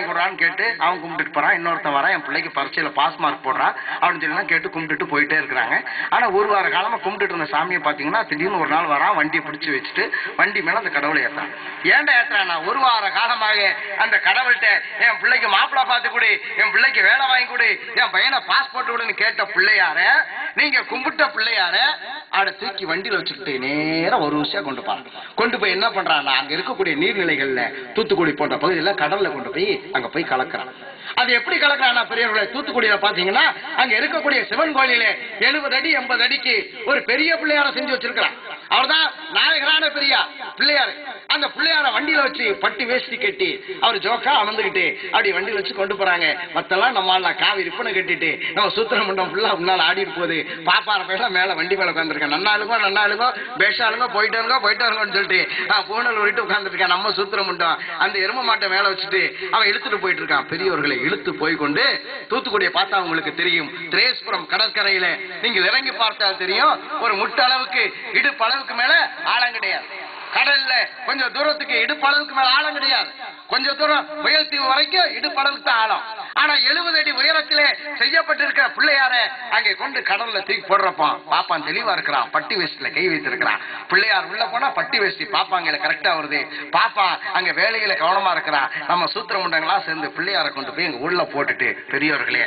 வாங்கி கொடுறான்னு கேட்டு அவன் கும்பிட்டுட்டு போறான். இன்னொருத்தன் வரான் என் பிள்ளைக்கு பரீட்சையில பாஸ் மார்க் போடுறான் அப்படின்னு சொல்லி கேட்டு கும்பிட்டுட்டு போயிட்டே இருக்கிறாங்க. ஆனா ஒரு வார காலமா கும்பிட்டுட்டு இருந்த சாமியை பாத்தீங்கன்னா திடீர்னு ஒரு நாள் வரான் வண்டியை பிடிச்சி வச்சுட்டு வண்டி மேல அந்த கடவுளை ஏத்தான் ஏன்டா ஏத்துறான் ஒரு வார காலமாக அந்த கடவுள்கிட்ட என் பிள்ளைக்கு மாப்பிள பார்த்து கொடு என் பிள்ளைக்கு வேலை வாங்கி கொடு என் பையனை பாஸ்போர்ட் விடுன்னு கேட்ட பிள்ளையார நீங்க கும்பிட்ட பிள்ளையார அதை தூக்கி வண்டியில வச்சுக்கிட்டு நேரம் ஒரு விஷயம் கொண்டு போறான். கொண்டு போய் என்ன பண்றான்னா அங்க இருக்கக்கூடிய நீர்நிலைகள்ல தூத்துக்குடி போன்ற பகுதியில கடல்ல கொண்டு போய் அங்க போய் கலக்குறான். அது எப்படி கலக்குறான்னா பெரியவர்களை தூத்துக்குடியில பாத்தீங்கன்னா அங்க இருக்கக்கூடிய சிவன் கோயிலே எழுபது அடி எண்பது அடிக்கு ஒரு பெரிய பிள்ளையார செஞ்சு வச்சிருக்கிறான். அவர்தான் நாயகரான பெரியா பிள்ளையார். அந்த பிள்ளையார வண்டியில வச்சு பட்டு வேஷ்டி கட்டி அவர் ஜோக்கா அமர்ந்துகிட்டு அப்படி வண்டியில வச்சு கொண்டு போறாங்க. மத்தெல்லாம் நம்ம ஆள்ல காவி ரிப்பனை கட்டிட்டு நம்ம சூத்திர மண்டபம் ஃபுல்லா முன்னால ஆடிட்டு போகுது பாப்பார பேச மேல வண்டி மேல உட்காந்துருக்கேன் நன்னாளுங்க நன்னாளுங்க பேஷாளுங்க போயிட்டாருங்க போயிட்டாருங்கன்னு சொல்லிட்டு ஆஹ், பூனல் ஓடிட்டு உட்காந்துருக்கேன் நம்ம சூத்திரம் மண்டபம். அந்த எரும மாட்டை மேல வச்சுட்டு அவன் இழுத்துட்டு போயிட்டு இருக்கான். பெரியவர்களை இழுத்து போய் கொண்டு தூத்துக்குடியை பார்த்தா உங்களுக்கு தெரியும். திரேஸ்புரம் கடற்கரையில நீங்கள் இறங்கி பார்த்தால் தெரியும். ஒரு முட்டளவுக்கு இடுப்பளவுக்கு அளவுக்கு மேல ஆழம் கிடையாது. கடல்ல கொஞ்சம் தூரத்துக்கு இடுப்பளவுக்கு மேல ஆழம் கிடையாது. கொஞ்சம் தூரம் புயல் தீவு வரைக்கும் இடுப்பளவுக்கு தான் ஆழம். ஆனா எழுபது அடி உயரத்திலே செய்யப்பட்டிருக்கிற பிள்ளையார அங்கே கொண்டு கடல்ல தூக்கி போடுறப்பான் பாப்பான் தெளிவா இருக்கிறான். பட்டி வேஷ்டில கை வைத்திருக்கிறான். பிள்ளையார் உள்ள போனா பட்டி வேஷ்டி பாப்பாங்க கரெக்டா வருது. பாப்பா அங்க வேலையில கவனமா இருக்கிறான் நம்ம சூத்திரமுண்டங்களா சேர்ந்து பிள்ளையார கொண்டு போய் எங்க உள்ள போட்டுட்டு பெரியவர்களே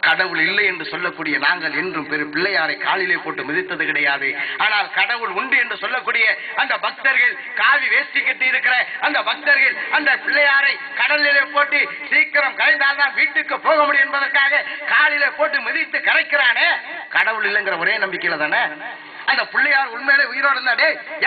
கடவுள் இல்லை என்று சொல்லக்கூடிய நாங்கள் என்றும் பெரு பிள்ளையாரை காலிலே போட்டு மிதித்தது கிடையாது. ஆனால் கடவுள் உண்டு என்று சொல்லக்கூடிய அந்த பக்தர்கள் காவி வேஷ்டி கட்டி இருக்கிற அந்த பக்தர்கள் அந்த பிள்ளையாரை கடலிலே போட்டு சீக்கிரம் கலைந்தால்தான் வீட்டுக்கு போக முடியும் என்பதற்காக காலிலே போட்டு மிதித்து கரைக்கிறானே. கடவுள் இல்லைங்கிற ஒரே நம்பிக்கையில தானே? அந்த பிள்ளையார் உண்மையிலே உயிரோடு இருந்தா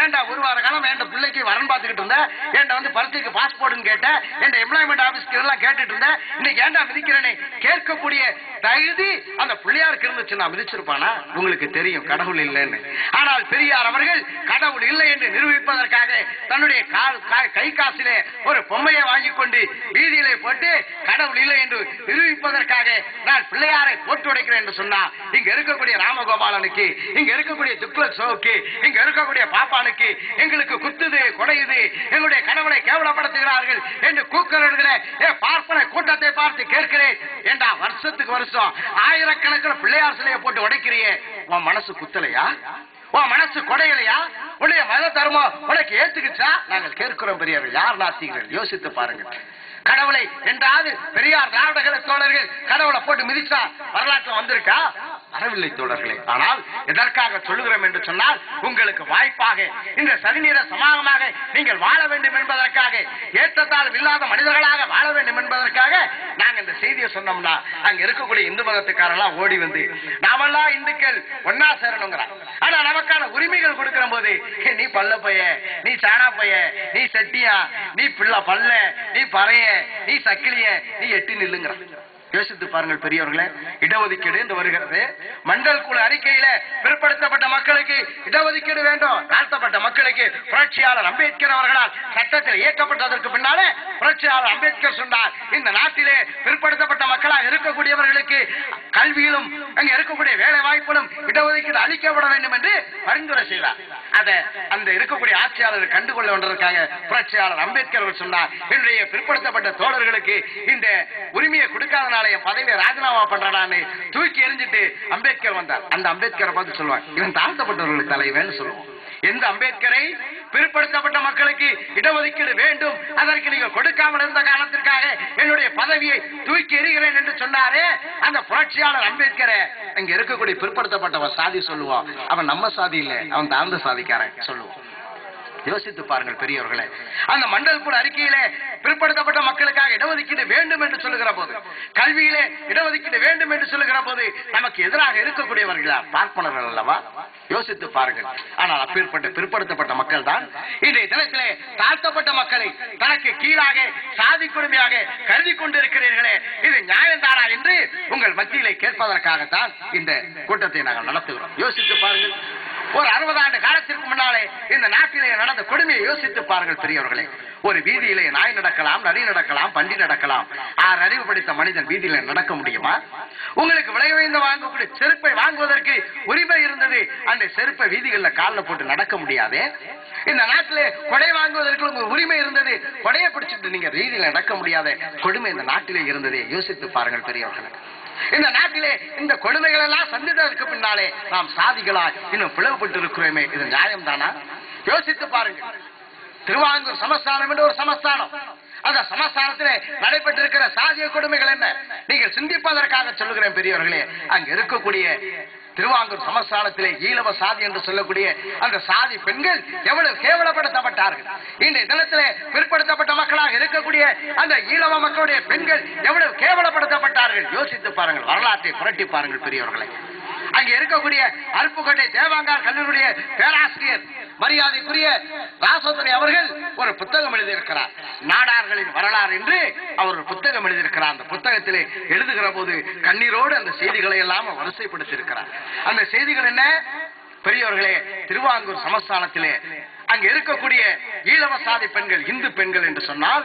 ஏன்டா ஒரு வார காலம் என் பிள்ளைக்கு வரன் பார்த்துக்கிட்டு இருந்தேன் என் வந்து பரீட்சைக்கு பாஸ்போர்ட்னு கேட்டேன் என் எம்ப்ளாய்மெண்ட் ஆபீஸ்க்கு எல்லாம் கேட்டுட்டு இருந்தேன் இன்னைக்கு ஏன்டா மிதிக்கிறேனே? கேட்கக்கூடிய தகுதி அந்த பிள்ளையாருக்கு இருந்துச்சு நான் மிதிச்சிருப்பானா? உங்களுக்கு தெரியும் கடவுள் இல்லைன்னு. ஆனால் பெரியார் அவர்கள் கடவுள் இல்லை என்று நிரூபிப்பதற்காக தன்னுடைய கால் கை காசிலே ஒரு பொம்மையை வாங்கி கொண்டு வீதியிலே போட்டு கடவுள் இல்லை என்று நிரூபிப்பதற்காக நான் பிள்ளையாரை போட்டு உடைக்கிறேன் என்று சொன்னா இங்க இருக்கக்கூடிய ராமகோபாலனுக்கு இங்க இருக்கக்கூடிய துக்ளக் சோவுக்கு இங்க இருக்கக்கூடிய பாப்பானுக்கு எங்களுக்கு குத்துது கொடையுது எங்களுடைய கடவுளை கேவலப்படுத்துகிறார்கள் என்று கூக்குரல்களை பார்ப்பன கூட்டத்தை பார்த்து கேட்கிறேன் என்றா வருஷத்துக்கு வருஷம் ஆயிரக்கணக்கில் பிள்ளையார் சிலையை போட்டு உடைக்கிறியே. உன் மனசு குத்தலையா? உன் மனசு கொடையிலையா? உடைய மத தர்மம் உனக்கு ஏத்துக்கிச்சா? நாங்கள் கேட்கிறோம் பெரியவர்கள். யார் நாத்திகள் யோசித்து பாருங்க கடவுளை என்றாவது பெரியார் திராவிடகல தோழர்கள் கடவுளை போட்டு மிதிச்சா வரலாற்று வந்திருக்கா? வரவில்லை தோழர்களே. ஆனால் எதற்காக சொல்லுகிறோம் என்று சொன்னால் உங்களுக்கு வாய்ப்பாக இந்த சரிநீர சமாகமாக நீங்கள் வாழ வேண்டும் என்பதற்காக ஏற்றத்தால் இல்லாத மனிதர்களாக வாழ வேண்டும் என்பதற்காக நாங்க இந்த செய்தியை சொன்னோம்னா அங்க இருக்கக்கூடிய இந்து மதத்துக்காரெல்லாம் ஓடி வந்து நாமெல்லாம் இந்துக்கள் ஒன்னா சேரணுங்கிறான் ஆனா நமக்கான உரிமைகள் கொடுக்கிற போது நீ பல்ல பைய நீ சாணா பைய நீ செட்டியா நீ பிள்ளை பல்ல நீ பறைய நீ சக்கிலிய நீ எட்டி நில்லுங்கிறான் யோசித்து பாருங்கள் பெரியவர்களே இடஒதுக்கீடு என்று வருகிறது. மண்டல் குழு அறிக்கையில பிற்படுத்தப்பட்ட மக்களுக்கு இடஒதுக்கீடு வேண்டும். தாழ்த்தப்பட்ட மக்களுக்கு புரட்சியாளர் அம்பேத்கர் அவர்களால் சட்டத்தில் இயக்கப்பட்டதற்கு பின்னாலே புரட்சியாளர் அம்பேத்கர் சொன்னார். இந்த நாட்டிலே பிற்படுத்தப்பட்ட மக்களாக இருக்கக்கூடியவர்களுக்கு கல்வியிலும் அங்க இருக்கக்கூடிய வேலை வாய்ப்பிலும் இடஒதுக்கீடு அளிக்கப்பட வேண்டும் என்று பரிந்துரை செய்தார். அதை அந்த இருக்கக்கூடிய ஆட்சியாளர் கண்டுகொள்ள வேண்டதற்காக புரட்சியாளர் அம்பேத்கர் அவர் சொன்னார். என்னுடைய பிற்படுத்தப்பட்ட தோழர்களுக்கு இந்த உரிமையை கொடுக்காதனால என் பதவியை ராஜினாமா பண்றான்னு தூக்கி எறிஞ்சிட்டு அம்பேத்கர் வந்தார். அந்த அம்பேத்கரை பார்த்து சொல்லுவாங்க இவன் தாழ்த்தப்பட்டவர்களுக்கு தலைவன் சொல்லுவோம். எந்த அம்பேத்கரை பிற்படுத்தப்பட்ட மக்களுக்கு இடஒதுக்கீடு வேண்டும். அதற்கு நீங்க கொடுக்காமல் இருந்த காரணத்திற்காக என்னுடைய பதவியை தூக்கி எறிகிறேன் என்று சொன்னாரே. அந்த புரட்சியாளர் அம்பேத்கர் இங்க இருக்கக்கூடிய பிற்படுத்தப்பட்டவன் சாதி சொல்லுவான். அவன் நம்ம சாதி இல்ல அவன் தாழ்ந்த சாதிக்காரன் சொல்லுவான். யோசித்து பாருங்கள் பெரியவர்களே. அந்த மண்டல் குழு அறிக்கையிலே பிற்படுத்தப்பட்ட மக்களுக்காக இடஒதுக்கீடு வேண்டும் என்று சொல்லுகிற போது கல்வியிலே இடஒதுக்கீடு வேண்டும் என்று சொல்லுகிற போது நமக்கு எதிராக இருக்கக்கூடியவர்களா பார்ப்பனர்கள் அல்லவா? யோசித்து பாருங்கள். ஆனால் அப்பேற்பட்ட பிற்படுத்தப்பட்ட மக்கள் தான் இன்றைய தினத்திலே தாழ்த்தப்பட்ட மக்களை தனக்கு கீழாக சாதி கொடுமையாக கருதி கொண்டிருக்கிறீர்களே. இது நியாயந்தானா என்று உங்கள் மத்தியிலே கேட்பதற்காகத்தான் இந்த கூட்டத்தை நாங்கள் நடத்துகிறோம். யோசித்து பாருங்கள். ஒரு அறுபது ஆண்டு காலத்திற்கு முன்னாலே இந்த நாட்டிலே நடந்த கொடுமையை யோசித்து பாருங்கள் பெரியவர்களே. ஒரு வீதியிலே நாய் நடக்கலாம் நரி நடக்கலாம் பண்டி நடக்கலாம். ஆறு அறிவு படித்த மனிதன் வீதியில நடக்க முடியுமா? உங்களுக்கு விலை உயர்ந்த வாங்கக்கூடிய செருப்பை வாங்குவதற்கு உரிமை இருந்தது. அந்த செருப்பை வீதிகளில் காலில் போட்டு நடக்க முடியாதே? இந்த நாட்டிலே கொடை வாங்குவதற்கு உங்களுக்கு உரிமை இருந்தது. கொடையை பிடிச்சிட்டு நீங்க வீதியில நடக்க முடியாத? கொடுமை இந்த நாட்டிலே இருந்ததே. யோசித்து பாருங்கள் பெரியவர்களே. இந்த நாட்டிலே இந்த கொடுமைகள் எல்லாம் சந்தித்ததற்கு பின்னாலே நாம் சாதிகளாய் இன்னும் பிளவுபட்டு இருக்கிறோமே இது நியாயம் தானா யோசித்து பாருங்க திருவாங்கூர் சமஸ்தானம் என்று ஒரு சமஸ்தானம். அந்த சமஸ்தானத்திலே நடைபெற்றிருக்கிற சாதிய கொடுமைகள் என்ன? நீங்கள் சிந்திப்பதற்காக சொல்லுகிறேன் பெரியவர்களே அங்க இருக்கக்கூடிய திருவாங்கூர் சமஸ்தானத்திலே ஈழவ சாதி என்று சொல்லக்கூடிய அந்த சாதி பெண்கள் எவ்வளவு கேவலப்படுத்தப்பட்டார்கள். இன்றைய தினத்திலே பிற்படுத்தப்பட்ட மக்களாக இருக்கக்கூடிய அந்த ஈழவ மக்களுடைய பெண்கள் எவ்வளவு கேவலப்படுத்தப்பட்டார்கள். யோசித்து பாருங்கள் வரலாற்றை புரட்டி பாருங்கள் பெரியவர்களை அங்கே இருக்கக்கூடிய அருப்புக்கோட்டை தேவாங்கார் கல்லூரிய பேராசிரியர் மரியாதைக்குரிய ராசோதரி அவர்கள் ஒரு புத்தகம் எழுதியிருக்கிறார். நாடார்களின் வரலாறு என்று அவர் ஒரு புத்தகம் எழுதியிருக்கிறார். அந்த புத்தகத்திலே எழுதுகிற போது கண்ணீரோடு அந்த செய்திகளை எல்லாம் வரிசைப்படுத்தியிருக்கிறார். அந்த செய்திகள் என்ன? பெரியவர்களே திருவாங்கூர் சமஸ்தானத்திலே அங்கே இருக்கக்கூடிய ஈழவசாதி பெண்கள் இந்து பெண்கள் என்று சொன்னால்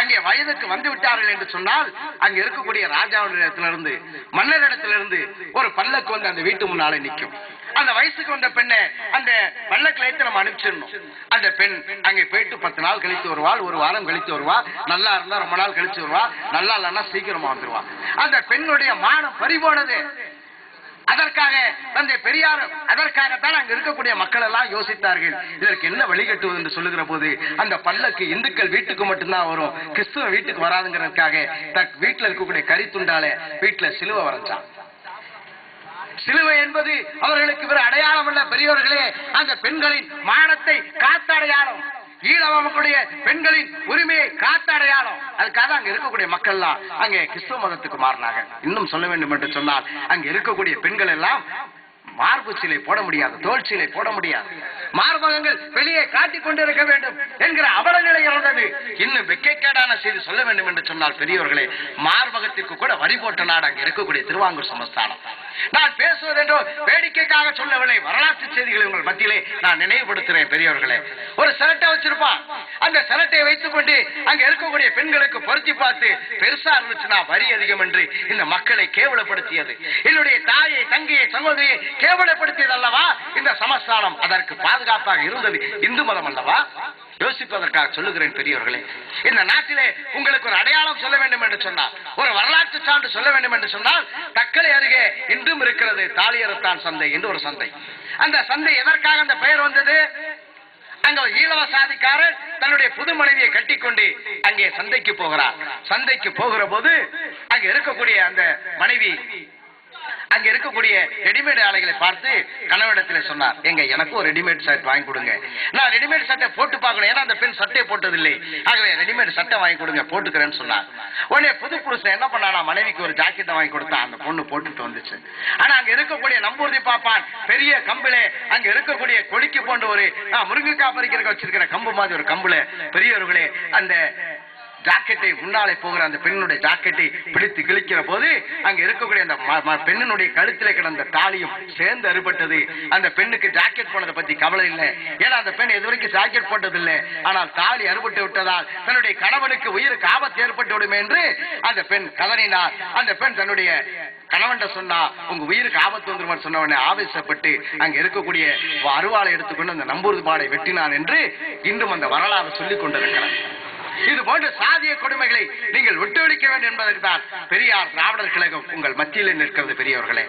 அங்கே வயதுக்கு வந்து விட்டார்கள் என்று சொன்னால் அங்க இருக்கக்கூடிய ராஜாவிடத்திலிருந்து மன்னரிடத்திலிருந்து ஒரு பல்லக்கு வந்து அந்த வீட்டு முன்னாலே நிற்கும். அந்த வயசுக்கு வந்த பெண்ணை அந்த பல்லக்கில் ஏற்றி நம்ம அனுப்பிச்சிடணும். அந்த பெண் அங்கே போயிட்டு பத்து நாள் கழித்து வருவாள் ஒரு வாரம் கழித்து வருவா நல்லா இருந்தா ரொம்ப நாள் கழிச்சு வருவா நல்லா இல்லைன்னா சீக்கிரமா வந்துருவா. அந்த பெண்ணுடைய மானம் பறிபோனது அதற்காக தந்தை பெரியார் அதற்காகத்தான் அங்க இருக்கக்கூடிய மக்கள் எல்லாம் யோசித்தார்கள். இதற்கு என்ன வழிகட்டுவது என்று சொல்லுகிற போது அந்த பல்லக்கு இந்துக்கள் வீட்டுக்கு மட்டும்தான் வரும் கிறிஸ்துவ வீட்டுக்கு வராதுங்கிறதுக்காக தன் வீட்டுல இருக்கக்கூடிய கரித்துண்டால வீட்டுல சிலுவை வரைஞ்சான். சிலுவை என்பது அவர்களுக்கு பிற அடையாளம் அல்ல பெரியவர்களே அந்த பெண்களின் மானத்தை காத்த அடையாளம் ஈழவ மக்களுடைய பெண்களின் உரிமையை காத்த அடையாளம் அதுக்காக அங்க இருக்கக்கூடிய மக்கள்லாம் அங்கே கிறிஸ்துவ மதத்துக்கு மாறினாங்க. இன்னும் சொல்ல வேண்டும் என்று சொன்னால் அங்க இருக்கக்கூடிய பெண்கள் எல்லாம் மார்பு சிலை போட முடியாது தோல் சிலை போட முடியாது. மார்பகங்கள் வெளியே காட்டிக் கொண்டிருக்க வேண்டும் என்கிற அவல நிலை இருந்தது. இன்னும் வெக்கைக்கேடான செய்தி சொல்ல வேண்டும் என்று சொன்னால் பெரியவர்களே மார்பகத்திற்கு கூட வரி போட்ட நாடு அங்க இருக்கக்கூடிய திருவாங்கூர் சமஸ்தானம். நான் பேசுவது என்றோ வேடிக்கைக்காக சொல்லவில்லை. வரலாற்று செய்திகளை உங்கள் மத்தியிலே நான் நினைவுபடுத்துகிறேன் பெரியவர்களே ஒரு சிரட்டை வச்சிருப்பான் அந்த சிரட்டையை வைத்துக் கொண்டு அங்க இருக்கக்கூடிய பெண்களுக்கு பொருத்தி பார்த்து பெருசா இருந்துச்சுன்னா வரி அதிகம் என்று இந்த மக்களை கேவலப்படுத்தியது. என்னுடைய தாயை தங்கையை சகோதரியை கேவலப்படுத்தியது அல்லவா இந்த சமஸ்தானம் அதற்கு பாதுகாப்பாக இருந்தது. இந்து மதம் அல்லவா? யோசிப்பதற்காக சொல்லுகிறேன் பெரியவர்களே இந்த நாட்டிலே உங்களுக்கு ஒரு அடையாளம் சொல்ல வேண்டும் என்று சொன்னால் ஒரு வரலாற்று சான்று சொல்ல வேண்டும் என்று சொன்னால் தக்கலை அருகே இன்றும் இருக்கிறது தாலியரத்தான் சந்தை என்று ஒரு சந்தை. அந்த சந்தை எதற்காக அந்த பெயர் வந்தது? அங்க ஒரு ஈழவ சாதிக்காரர் தன்னுடைய புது மனைவியை கட்டிக்கொண்டு அங்கே சந்தைக்கு போகிறார். சந்தைக்கு போகிற போது அங்க இருக்கக்கூடிய அந்த மனைவி அங்க இருக்கக்கூடிய ரெடிமேட் ஆலைகளை பார்த்து கணவனிடத்தில் சொன்னார் எங்க எனக்கு ஒரு ரெடிமேட் ஷர்ட் வாங்கி கொடுங்க. நான் ரெடிமேட் சட்டை போட்டு பார்க்கணும். ஏன்னா அந்த பெண் சட்டை போட்டதில்லை. ஆகவே ரெடிமேட் சட்டை வாங்கி கொடுங்க போட்டுக்கிறேன்னு சொன்னார். உடனே புது புருஷன் என்ன பண்ணானா மனைவிக்கு ஒரு ஜாக்கெட்டை வாங்கி கொடுத்தான். அந்த பொண்ணு போட்டுட்டு வந்துச்சு. ஆனா அங்க இருக்கக்கூடிய நம்பூர்தி பாப்பான் பெரிய கம்பிலே அங்க இருக்கக்கூடிய கொடிக்கு போன்ற ஒரு முருங்கைக்காய் பறிக்கிறக்க வச்சிருக்கிற கம்பு மாதிரி ஒரு கம்புல பெரியவர்களே அந்த ஜாக்கெட்டை முன்னாலே போகிற அந்த பெண்ணுடைய ஜாக்கெட்டை பிடித்து கிழிக்கிற போது அங்க இருக்கக்கூடிய அந்த ம- ம- பெண்ணினுடைய கழுத்திலே கிடந்த தாலியும் சேர்ந்து அறுபட்டது. அந்த பெண்ணுக்கு ஜாக்கெட் போனதை பத்தி கவலை இல்லை. ஏன்னா அந்த பெண் இதுவரைக்கும் ஜாக்கெட் போட்டதில்லை. ஆனால் தாலி அறுபட்டு விட்டதால் தன்னுடைய கணவனுக்கு உயிருக்கு ஆபத்து ஏற்பட்டு விடுமே என்று அந்த பெண் கதறினார். அந்த பெண் தன்னுடைய கணவன்கிட்ட சொன்னா உங்க உயிருக்கு ஆபத்து வந்துருமான்னு சொன்ன உடனே ஆவேசப்பட்டு அங்க இருக்கக்கூடிய அருவாளை எடுத்துக்கொண்டு அந்த நம்பூர் பாடை வெட்டினான் என்று இன்றும் அந்த வரலாறு சொல்லிக் கொண்டிருக்கிறார் இது போன்ற சாதிய கொடுமைகளை நீங்கள் விட்டுவிடிக்க வேண்டும் என்பதற்கு பெரியார் திராவிடர் கழகம் உங்கள் மத்தியில் நிற்கிறது பெரியவர்களே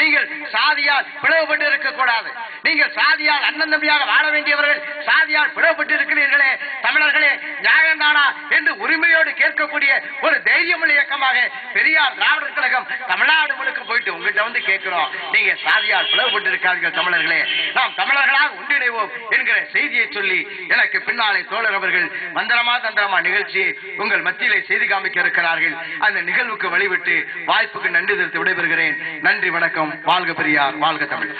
நீங்கள் சாதியால் பிளவுபட்டு இருக்கக்கூடாது. நீங்கள் சாதியால் அண்ணன் தம்பியாக வாழ வேண்டியவர்கள் சாதியால் பிளவுபட்டு இருக்கிறீர்களே. தமிழர்களே நியாயம்தானா என்று உரிமையோடு கேட்கக்கூடிய ஒரு தைரியமுள்ள இயக்கமாக பெரியார் திராவிடர் கழகம் தமிழ்நாடு முழுக்க போயிட்டு உங்ககிட்ட வந்து கேட்கிறோம். நீங்க சாதியால் பிளவுபட்டு இருக்காதீர்கள் தமிழர்களே. நாம் தமிழர்களாக ஒன்றிணைவோம் என்கிற செய்தியை சொல்லி எனக்கு பின்னாலே தோழர் அவர்கள் மந்திரமா தந்திரமா நிகழ்ச்சியை உங்கள் மத்தியிலே செய்து காமிக்க இருக்கிறார்கள். அந்த நிகழ்வுக்கு வழிவிட்டு வாய்ப்புக்கு நன்றி தெரிவித்து விடைபெறுகிறேன். நன்றி வணக்கம். வாழ்க பெரியார். வாழ்க தமிழ்.